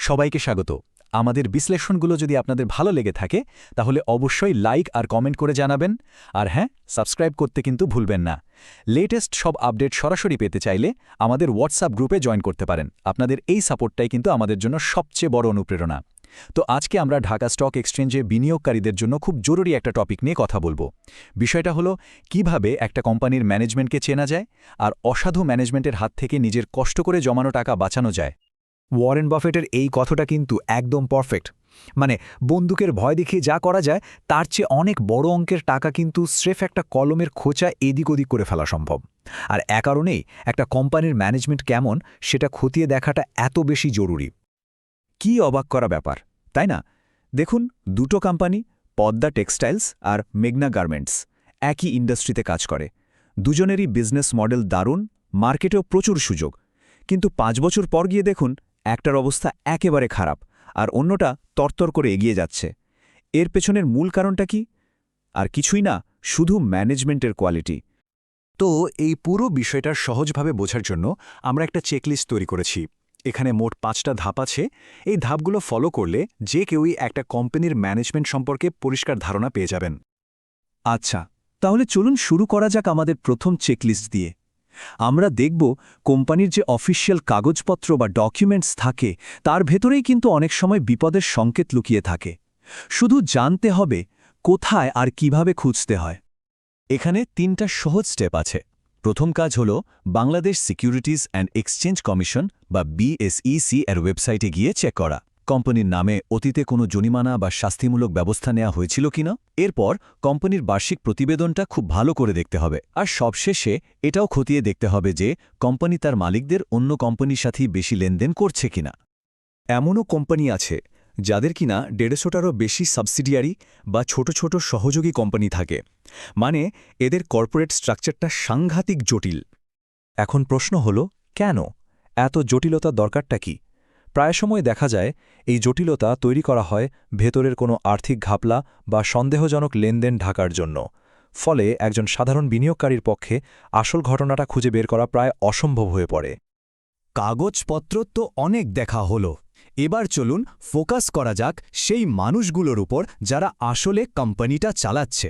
সবাইকে স্বাগত। আমাদের বিশ্লেষণগুলো যদি আপনাদের ভালো লেগে থাকে, তাহলে অবশ্যই লাইক আর কমেন্ট করে জানাবেন। আর হ্যাঁ সাবস্ক্রাইব করতে কিন্তু ভুলবেন না। লেটেস্ট সব আপডেট সরাসরি পেতে চাইলে আমাদের হোয়াটসঅ্যাপ গ্রুপে জয়েন করতে পারেন। আপনাদের এই সাপোর্টটাই কিন্তু আমাদের জন্য সবচেয়ে বড় অনুপ্রেরণা। তো আজকে আমরা ঢাকা স্টক এক্সচেঞ্জে বিনিয়োগকারীদের জন্য খুব জরুরি একটা টপিক নিয়ে কথা বলব। বিষয়টা হলো, কীভাবে একটা কোম্পানির ম্যানেজমেন্টকে চেনা যায়, আর অসাধু ম্যানেজমেন্টের হাত থেকে নিজের কষ্ট করে জমানো টাকা বাঁচানো যায়। ওয়ারেন বাফেটের এই কথাটা কিন্তু একদম পারফেক্ট মানে বন্দুকের ভয় দেখিয়ে যা করা যায়, তার চেয়ে অনেক বড় অঙ্কের টাকা কিন্তু স্রেফ একটা কলমের খোঁচা এদিক ওদিক করে ফেলা সম্ভব। আর এ কারণেই একটা কোম্পানির ম্যানেজমেন্ট কেমন, সেটা খতিয়ে দেখাটা এত বেশি জরুরি। কি অবাক করা ব্যাপার, তাই না? দেখুন, দুটো কোম্পানি, পদ্মা টেক্সটাইলস আর মেঘনা গার্মেন্টস, একই ইন্ডাস্ট্রিতে কাজ করে। দুজনেরই বিজনেস মডেল দারুণ, মার্কেটেও প্রচুর সুযোগ। কিন্তু পাঁচ বছর পর গিয়ে দেখুন একটার অবস্থা একেবারে খারাপ, আর অন্যটা তরতর করে এগিয়ে যাচ্ছে। এর পেছনের মূল কারণটা কি? আর কিছুই না, শুধু ম্যানেজমেন্টের কোয়ালিটি। তো এই পুরো বিষয়টার সহজভাবে বোঝার জন্য আমরা একটা চেকলিস্ট তৈরি করেছি। এখানে মোট পাঁচটা ধাপ আছে। এই ধাপগুলো ফলো করলে যে কেউই একটা কোম্পানির ম্যানেজমেন্ট সম্পর্কে পরিষ্কার ধারণা পেয়ে যাবেন। আচ্ছা তাহলে চলুন শুরু করা যাক আমাদের প্রথম চেকলিস্ট দিয়ে। আমরা দেখব কোম্পানির যে অফিসিয়াল কাগজপত্র বা ডকুমেন্টস থাকে, তার ভেতরেই কিন্তু অনেক সময় বিপদের সংকেত লুকিয়ে থাকে। শুধু জানতে হবে কোথায় আর কীভাবে খুঁজতে হয়। এখানে তিনটা সহজ স্টেপ আছে। প্রথম কাজ হল Bangladesh securities and exchange commission বা বিএসইসি এর ওয়েবসাইটে গিয়ে চেক করা। কোম্পানির নামে অতীতে কোনো জরিমানা বা শাস্তিমূলক ব্যবস্থা নেওয়া হয়েছিল কিনা এরপর কোম্পানির বার্ষিক প্রতিবেদনটা খুব ভালো করে দেখতে হবে। আর সবশেষে এটাও খতিয়ে দেখতে হবে যে কোম্পানি তার মালিকদের অন্য কোম্পানির সাথেই বেশি লেনদেন করছে কিনা এমনও কোম্পানি আছে যাদের কিনা দেড়শোটারও বেশি সাবসিডিয়ারি বা ছোট ছোট সহযোগী কোম্পানি থাকে। মানে এদের কর্পোরেট স্ট্রাকচারটা সাংঘাতিক জটিল। এখন প্রশ্ন হল, কেন? এত জটিলতা দরকারটা কি? প্রায় সময় দেখা যায় এই জটিলতা তৈরি করা হয় ভেতরের কোনো আর্থিক ঘাপলা বা সন্দেহজনক লেনদেন ঢাকার জন্য। ফলে একজন সাধারণ বিনিয়োগকারীর পক্ষে আসল ঘটনাটা খুঁজে বের করা প্রায় অসম্ভব হয়ে পড়ে। কাগজপত্র তো অনেক দেখা হলো। এবার চলুন ফোকাস করা যাক সেই মানুষগুলোর উপর যারা আসলে কোম্পানিটা চালাচ্ছে।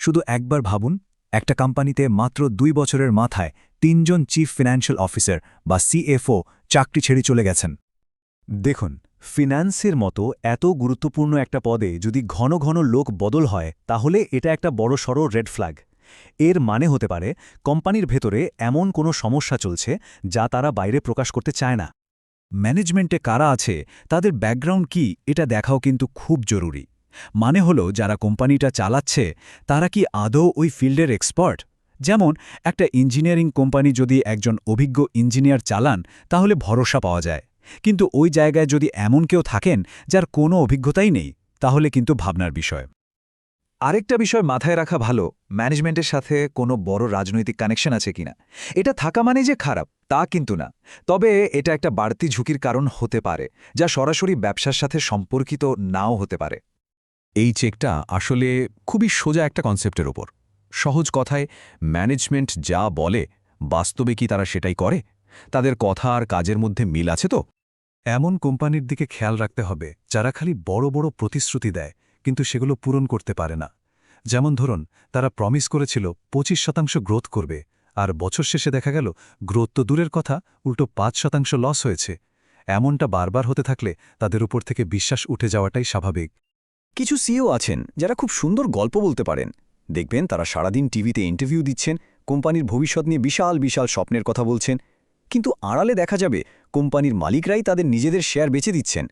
শুধু একবার ভাবুন একটা কোম্পানিতে মাত্র দুই বছরের মাথায় তিনজন চিফ ফিনান্সিয়াল অফিসার বা সিএফও চাকরি ছেড়ে চলে গেছেন। দেখুন ফিন্যান্সের মতো এত গুরুত্বপূর্ণ একটা পদে যদি ঘন ঘন লোক বদল হয়, তাহলে এটা একটা বড়সড় রেড ফ্ল্যাগ এর মানে হতে পারে, কোম্পানির ভেতরে এমন কোনো সমস্যা চলছে যা তারা বাইরে প্রকাশ করতে চায় না। ম্যানেজমেন্টে কারা আছে, তাদের ব্যাকগ্রাউন্ড কি, এটা দেখাও কিন্তু খুব জরুরি। মানে হলো, যারা কোম্পানিটা চালাচ্ছে, তারা কি আদৌ ওই ফিল্ডের এক্সপার্ট? যেমন, একটা ইঞ্জিনিয়ারিং কোম্পানি যদি একজন অভিজ্ঞ ইঞ্জিনিয়ার চালান, তাহলে ভরসা পাওয়া যায়। কিন্তু ওই জায়গায় যদি এমন কেউ থাকেন, যার কোনো অভিজ্ঞতাই নেই, তাহলে কিন্তু ভাবনার বিষয়। আরেকটা বিষয় মাথায় রাখা ভালো, ম্যানেজমেন্টের সাথে কোনো বড় রাজনৈতিক কানেকশন আছে কিনা? এটা থাকা মানে যে খারাপ, তা কিন্তু না। তবে এটা একটা বাড়তি ঝুঁকির কারণ হতে পারে, যা সরাসরি ব্যবসার সাথে সম্পর্কিত নাও হতে পারে। এই চেকটা আসলে খুবই সোজা একটা কনসেপ্টের ওপর সহজ কথায়, ম্যানেজমেন্ট যা বলে, বাস্তবে কি তারা সেটাই করে? তাদের কথা আর কাজের মধ্যে মিল আছে তো? এমন কোম্পানির দিকে খেয়াল রাখতে হবে, যারা খালি বড় বড় প্রতিশ্রুতি দেয়, কিন্তু সেগুলো পূরণ করতে পারে না। যেমন ধরুন, তারা প্রমিস করেছিল পঁচিশ শতাংশ গ্রোথ করবে, আর বছর শেষে দেখা গেল গ্রোথ তো দূরের কথা, উল্টো পাঁচ শতাংশ লস হয়েছে। এমনটা বারবার হতে থাকলে তাদের উপর থেকে বিশ্বাস উঠে যাওয়াটাই স্বাভাবিক। কিছু সিও আছেন, যারা খুব সুন্দর গল্প বলতে পারেন দেখবেন তারা সারাদিন টিভিতে ইন্টারভিউ দিচ্ছেন কোম্পানির ভবিষ্যৎ নিয়ে বিশাল বিশাল স্বপ্নের কথা বলছেন। কিন্তু আড়ালে দেখা যাবে কোম্পানির মালিকরাই তাদের নিজেদের শেয়ার বেচে দিচ্ছেন।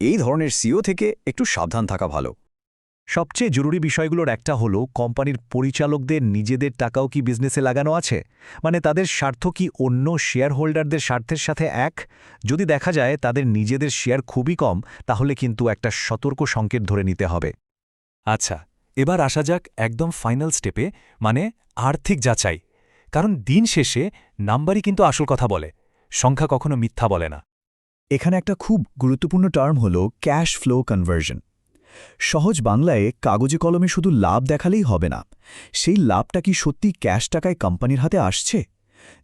এই ধরনের সিও থেকে একটু সাবধান থাকা ভালো। সবচেয়ে জরুরি বিষয়গুলোর একটা হলো কোম্পানির পরিচালকদের নিজেদের টাকাও কি বিজনেসে লাগানো আছে? মানে তাদের স্বার্থ কি অন্য শেয়ার হোল্ডারদের স্বার্থের সাথে এক? যদি দেখা যায় তাদের নিজেদের শেয়ার খুবই কম তাহলে কিন্তু একটা সতর্ক সংকেত ধরে নিতে হবে। আচ্ছা এবার আসা যাক একদম ফাইনাল স্টেপে মানে আর্থিক যাচাই। কারণ দিন শেষে নাম্বারই কিন্তু আসল কথা বলে, সংখ্যা কখনো মিথ্যা বলে না। এখানে একটা খুব গুরুত্বপূর্ণ টার্ম হল ক্যাশ ফ্লো কনভার্জন সহজ বাংলায় কাগজে কলমে শুধু লাভ দেখালেই হবে না, সেই লাভটা কি সত্যি ক্যাশ টাকায় কোম্পানির হাতে আসছে?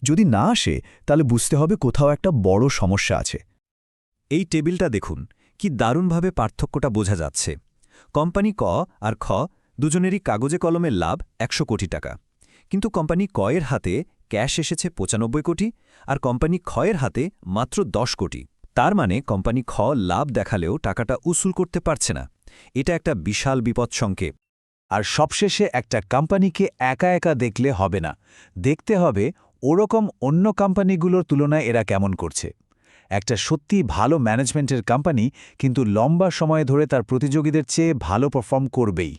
যদি না আসে, তাহলে বুঝতে হবে কোথাও একটা বড় সমস্যা আছে। এই টেবিলটা দেখুন, কি দারুণভাবে পার্থক্যটা বোঝা যাচ্ছে। কোম্পানি ক আর খ দুজনেরই কাগজে কলমের লাভ একশো কোটি টাকা। কিন্তু কোম্পানি কয়ের হাতে ক্যাশ এসেছে পঁচানব্বই কোটি আর কোম্পানি খয়ের হাতে মাত্র দশ কোটি। তার মানে কোম্পানি খ লাভ দেখালেও টাকাটা উসুল করতে পারছে না। এটা একটা বিশাল বিপদ সংকেত। আর সবশেষে একটা কোম্পানিকে একা একা দেখলে হবে না। দেখতে হবে ওরকম অন্য কোম্পানিগুলোর তুলনায় এরা কেমন করছে। একটা সত্যি ভালো ম্যানেজমেন্টের কোম্পানি কিন্তু লম্বা সময় ধরে তার প্রতিযোগীদের চেয়ে ভালো পারফর্ম করবেই।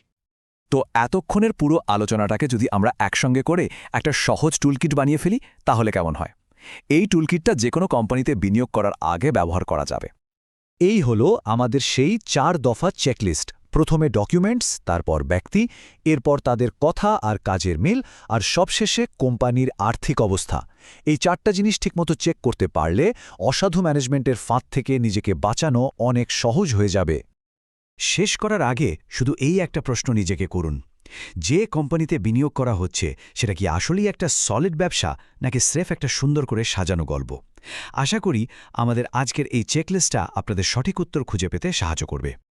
তো এতক্ষণের পুরো আলোচনাটাকে যদি আমরা একসঙ্গে করে একটা সহজ টুলকিট বানিয়ে ফেলি, তাহলে কেমন হয়? এই টুলকিটটা যে কোনো কোম্পানিতে বিনিয়োগ করার আগে ব্যবহার করা যাবে। এই হলো আমাদের সেই চার দফা চেকলিস্ট। প্রথমে ডকুমেন্টস, তারপর ব্যক্তি, এরপর তাদের কথা আর কাজের মিল, আর সবশেষে কোম্পানির আর্থিক অবস্থা। এই চারটা জিনিস ঠিকমতো চেক করতে পারলে অসাধু ম্যানেজমেন্টের ফাঁদ থেকে নিজেকে বাঁচানো অনেক সহজ হয়ে যাবে। শেষ করার আগে শুধু এই একটা প্রশ্ন নিজেকে করুন। যে কোম্পানিতে বিনিয়োগ করা হচ্ছে, সেটা কি আসলেই একটা সলিড ব্যবসা, নাকি স্রেফ একটা সুন্দর করে সাজানো গল্প? আশা করি আমাদের আজকের এই চেকলিস্টটা আপনাদের সঠিক উত্তর খুঁজে পেতে সাহায্য করবে।